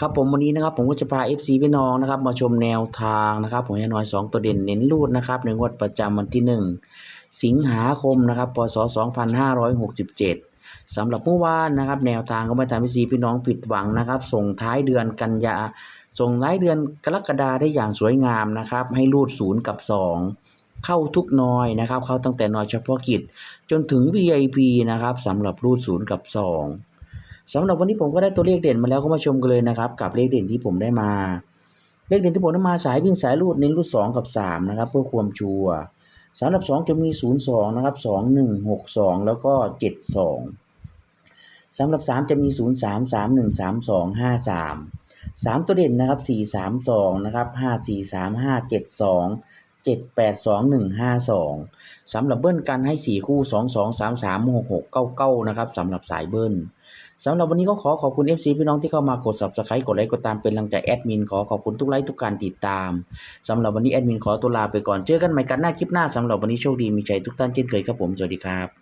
ครับผมวันนี้นะครับผมก็จะพา FC พี่น้องนะครับ มาชมแนวทางนะครับผมให้น้อย 2 ตัวเด่นเน้นรูดนะครับในงวดประจำวันที่ 1 สิงหาคมนะครับพศ 2567สำหรับเมื่อวานนะครับ แนวทางก็ไม่ทำให้ FC พี่น้องผิดหวังนะครับ ส่งท้ายเดือนกันยาส่งท้ายเดือนกรกฎาได้อย่างสวยงามนะครับ ให้รูดศูนย์กับ 2 เข้าทุกน้อยนะครับ เข้าตั้งแต่น้อยเฉพาะกิจ จนถึง VIP นะครับสำหรับรูดศูนย์กับ 2 สำหรับวันนี้ผมก็ได้ตัวเลขเด่นมาแล้วก็มาชมกันเลยนะครับ กับเลขเด่นที่ผมได้มา เลขเด่นที่ผมได้มาสายวิ่งสายรูดเน้นรูด2กับ3นะครับเพื่อความชัวร์สำหรับ 2 จะมี 0 2นะครับ2 1 6 2 แล้วก็ 7 2สำหรับ 3 จะมี 0 3 3 1 3 2 5 3 3 ตัวเด่นนะครับ 4 3 2 นะครับ 5 4 3 5 7 2 7 8 2 1 5 2สำหรับเบิ้ลกันให้ 4 คู่ 2 2 3 3 6 6 9 9 นะครับสำหรับสายเบิ้ลสำหรับวันนี้ก็ขอขอบคุณ FC พี่น้องที่เข้ามากด Subscribe กดไลค์กดตามเป็นกำลังใจแอดมินขอขอบคุณทุกไลค์ทุกการติดตามสำหรับวันนี้แอดมินขอตัวลาไปก่อนเจอกันใหม่กันหน้าคลิปหน้าสำหรับวันนี้โชคดีมีใจทุกท่านเช่นเคยครับผมสวัสดีครับ